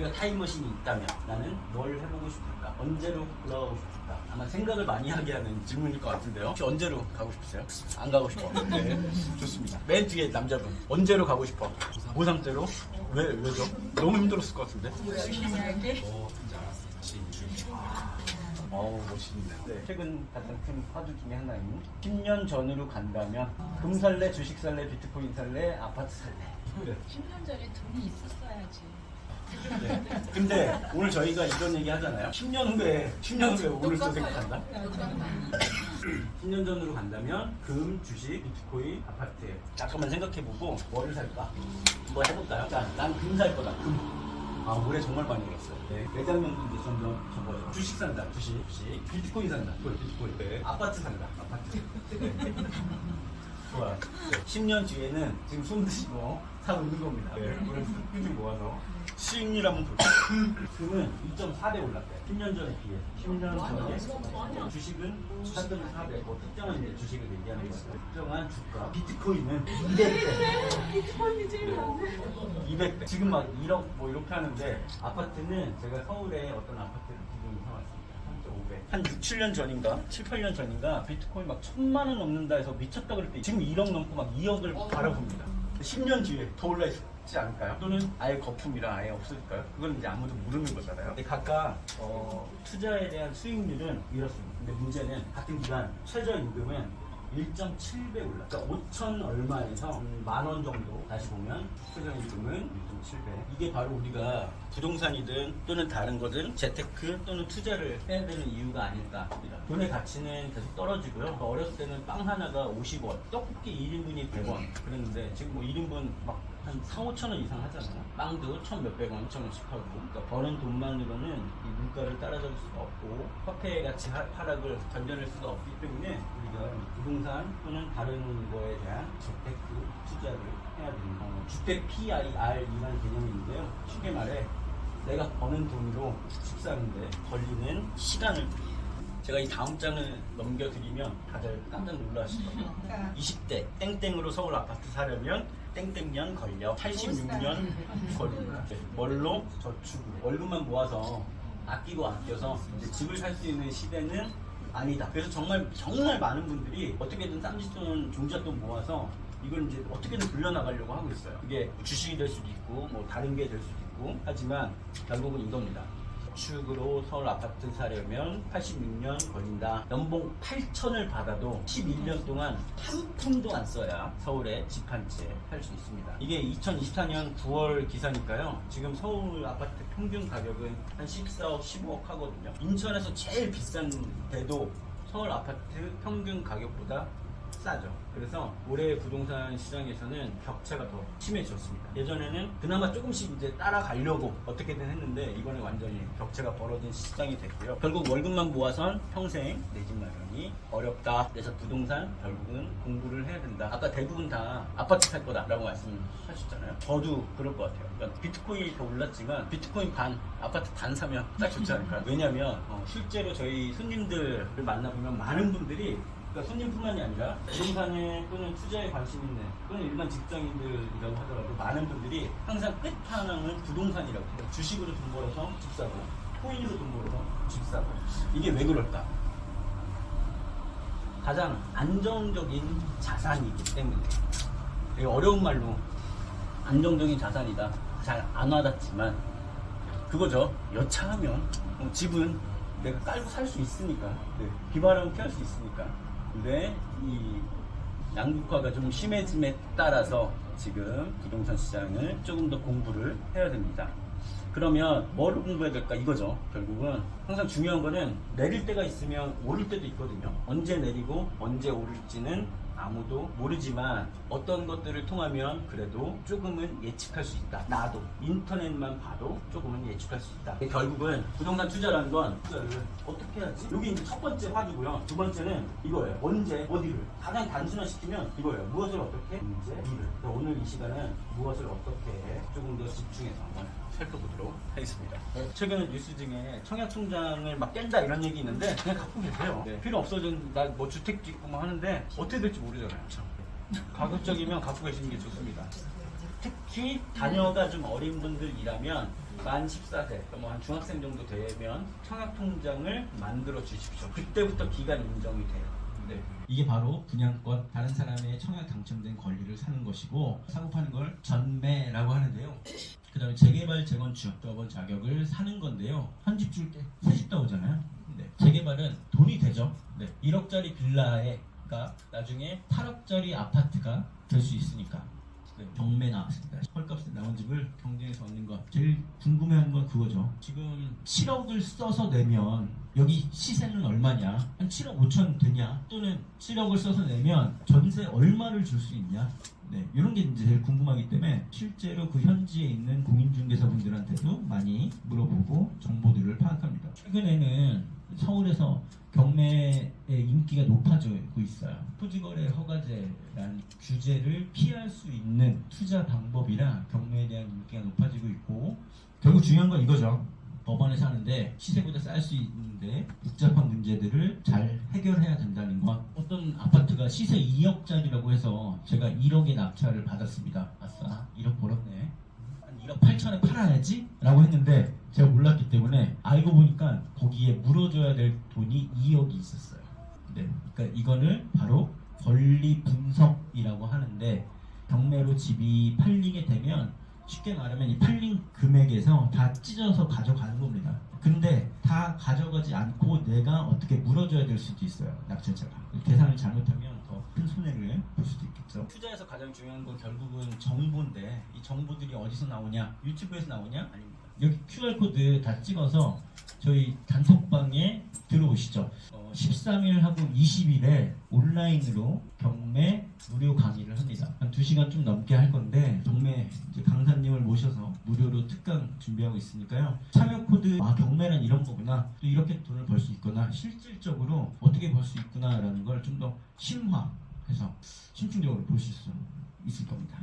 우리가 타임머신이 있다면 나는 뭘 해보고 싶을까? 언제로 돌아가고 싶을까? 아마 생각을 많이 하게 하는 질문일 것 같은데요. 혹시 언제로 가고 싶으세요? 안 가고 싶어. 네, 좋습니다. 맨 뒤에 남자분 언제로 가고 싶어? 고3 때로? 왜 왜죠? 너무 힘들었을 것 같은데. 어, 진짜. 어우 멋있네요. 네, 최근 가장 큰 화두 중에 하나인 10년 전으로 간다면 금 살래, 주식 살래, 비트코인 살래, 아파트 살래. 네. 10년 전에 돈이 있었어야지. 네. 근데 오늘 저희가 이런 얘기 하잖아요. 10년 후에 10년 후에 오늘 또 생각한다. 10년 전으로 간다면 금, 주식, 비트코인, 아파트. 잠깐만 생각해보고 뭐를 살까? 뭐 해볼까요? 자, 난금 살 거다. 금. 아 올해 정말 많이 잃었어요. 네. 매장면도 이제 점점 접어요. 주식 산다. 주식, 주식. 비트코인 산다. 비트코인. 네. 아파트 산다. 아파트. 네. 좋아. 네. 10년 뒤에는 지금 손 드시고 사고 있는 겁니다. 네. 오늘 꾸준히 모아서 수익률 한번 볼게요. 금은 2.4배 올랐대요. 10년 전에 비해. 10년 전에 주식은 3.4배. 뭐 특정한 이제 주식을 얘기하는 거죠. 특정한 주가. 비트코인은 200배. 비트코인이 제일 많네. 200배. 지금 막 1억 뭐 이렇게 하는데 아파트는 제가 서울에 어떤 아파트 한 6, 7년 전인가? 7, 8년 전인가? 비트코인 막 천만 원 넘는다 해서 미쳤다 그럴 때 지금 1억 넘고 막 2억을 바라봅니다. 10년 뒤에 더 올라 있지 않을까요? 또는 아예 거품이라 아예 없을까요? 그건 이제 아무도 모르는 거잖아요. 근데 각각 어, 투자에 대한 수익률은 이렇습니다. 근데 문제는 같은 기간 최저임금은 1.7배 올라. 그러니까 5천 얼마에서 만 원 정도 다시 보면 최저임금은 1.7배. 이게 바로 우리가 부동산이든 또는 다른 거든 재테크 또는 투자를 해야 되는 이유가 아닐까 합니다. 돈의 가치는 계속 떨어지고요. 어렸을 때는 빵 하나가 50원, 떡볶이 1인분이 100원 그랬는데 지금 뭐 1인분 막한 4, 5천 원 이상 하잖아요. 빵도 천 몇백 원, 천 원씩 하고. 그러니까 버는 돈만으로는 이 물가를 따라잡을 수가 없고 화폐 가치 하- 하락을 견뎌낼 수가 없기 때문에 우리가 부동산 또는 다른 거에 대한 재테크 투자를 해야 됩니다. 어, 주택 PIR이라는 개념이 있는데요. 쉽게 말해 내가 버는 돈으로 집 사는데 걸리는 시간을 제가 이 다음 장을 넘겨드리면 다들 깜짝 놀라실 거예요. 20대 땡땡으로 서울 아파트 사려면 땡땡년 걸려 86년 걸립니다. 네, 뭘로? 저축으로 월급만 모아서 아끼고 아껴서 이제 집을 살 수 있는 시대는 아니다. 그래서 정말 정말 많은 분들이 어떻게든 쌈짓돈 종잣돈 모아서 이걸 이제 어떻게든 불려나가려고 하고 있어요. 이게 주식이 될 수도 있고 뭐 다른 게 될 수도 있고 하지만 결국은 이겁니다. 저축으로 서울 아파트 사려면 86년 걸린다. 연봉 8천을 받아도 11년 동안 한 푼도 안 써야 서울에 집한채살수 있습니다. 이게 2024년 9월 기사니까요. 지금 서울 아파트 평균 가격은 한 14억, 15억 하거든요. 인천에서 제일 비싼 데도 서울 아파트 평균 가격보 다 싸죠. 그래서 올해 부동산 시장에서는 격차가 더 심해졌습니다. 예전에는 그나마 조금씩 이제 따라가려고 어떻게든 했는데 이번에 완전히 격차가 벌어진 시장이 됐고요. 결국 월급만 모아선 평생 내 집 마련이 어렵다. 그래서 부동산 결국은 공부를 해야 된다. 아까 대부분 다 아파트 살 거다라고 말씀하셨잖아요. 저도 그럴 것 같아요. 그러니까 비트코인이 더 올랐지만 비트코인 반, 아파트 반 사면 딱 좋지 않을까요? 왜냐면 어, 실제로 저희 손님들을 만나보면 많은 분들이 그러니까 손님뿐만이 아니라 부동산에 또는 투자에 관심 있는 또는 일반 직장인들이라고 하더라도 많은 분들이 항상 끝판왕은 부동산이라고 해요. 주식으로 돈 벌어서 집 사고 코인으로 돈 벌어서 집 사고 이게 왜 그럴까? 가장 안정적인 자산이기 때문에 되게 어려운 말로 안정적인 자산이다. 잘 안 와닿지만 그거죠. 여차하면 어, 집은 내가 깔고 살 수 있으니까 네. 비바람 피할 수 있으니까 근데 이 양극화가 좀 심해짐에 따라서 지금 부동산 시장을 조금 더 공부를 해야 됩니다. 그러면 뭐를 공부해야 될까 이거죠. 결국은 항상 중요한 거는 내릴 때가 있으면 오를 때도 있거든요. 언제 내리고 언제 오를지는 아무도 모르지만 어떤 것들을 통하면 그래도 조금은 예측할 수 있다. 나도 인터넷만 봐도 조금은 예측할 수 있다. 결국은 부동산 투자라는 건 투자를 어떻게 해야지? 여기 이제 첫 번째 화두고요. 두 번째는 이거예요. 언제 어디를 가장 단순화시키면 이거예요. 무엇을 어떻게 언제 이를. 오늘 이 시간은 무엇을 어떻게 조금 더 집중해서 살펴보도록 하겠습니다. 최근에 뉴스 중에 청약통장을 막 깬다 이런 얘기 있는데 그냥 갖고 계세요. 필요 없어진 나뭐 주택 짓고 뭐 하는데 어떻게 될지 모르잖아요. 가급적이면 갖고 계시는 게 좋습니다. 특히 자녀가 좀 어린 분들이라면 만 14세, 뭐한 중학생 정도 되면 청약 통장을 만들어 주십시오. 그때부터 기간 인정이 돼요. 네. 이게 바로 분양권 다른 사람의 청약 당첨된 권리를 사는 것이고 사고 파는 걸 전매라고 하는데요. 그 다음에 재개발 재건축 저번 자격을 사는 건데요. 한 집 줄 때 세집 나오잖아요. 네. 재개발은 돈이 되죠. 네. 1억짜리 빌라가 나중에 8억짜리 아파트가 될 수 있으니까 네, 경매 나왔습니다. 헐값에 나온 집을 경쟁에서 얻는 거. 제일 궁금해하는 건 그거죠. 지금 7억을 써서 내면 여기 시세는 얼마냐? 한 7억 5천 되냐? 또는 7억을 써서 내면 전세 얼마를 줄 수 있냐? 네, 이런 게 이제 제일 궁금하기 때문에 실제로 그 현지에 있는 공인중개사분들한테도 많이 물어보고 정보들을 파악합니다. 최근에는 서울에서 경매의 인기가 높아지고 있어요. 토지거래 허가제라는 규제를 피할 수 있는 투자 방법이라 경매에 대한 인기가 높아지고 있고 결국 중요한 건 이거죠. 법원에서 하는데 시세보다 쌀 수 있는데 복잡한 문제들을 잘 해결해야 된다는 건 어떤 아파트가 시세 2억짜리라고 해서 제가 1억의 낙찰을 받았습니다. 아싸 1억 벌었네. 한 1억 8천에 팔아야지 라고 했는데 알고 보니까 거기에 물어줘야 될 돈이 2억이 있었어요. 네, 그러니까 이거를 바로 권리 분석이라고 하는데 경매로 집이 팔리게 되면 쉽게 말하면 이 팔린 금액에서 다 찢어서 가져가는 겁니다. 근데 다 가져가지 않고 내가 어떻게 물어줘야 될 수도 있어요. 낙찰자가 계산을 잘못하면 더 큰 손해를 볼 수도 있겠죠. 투자에서 가장 중요한 건 결국은 정보인데 이 정보들이 어디서 나오냐? 유튜브에서 나오냐? 아닙니다. 여기 QR 코드 다 찍어서 저희 단톡방에 들어오시죠. 어, 13일하고 20일에 온라인으로 경매 무료 강의를 합니다. 한 2시간 좀 넘게 할 건데 경매 강사님을 모셔서 무료로 특강 준비하고 있으니까요. 참여 코드 아 경매란 이런 거구나. 또 이렇게 돈을 벌 수 있구나. 실질적으로 어떻게 벌 수 있구나라는 걸 좀 더 심화해서 심층적으로 보실 수 있을 겁니다.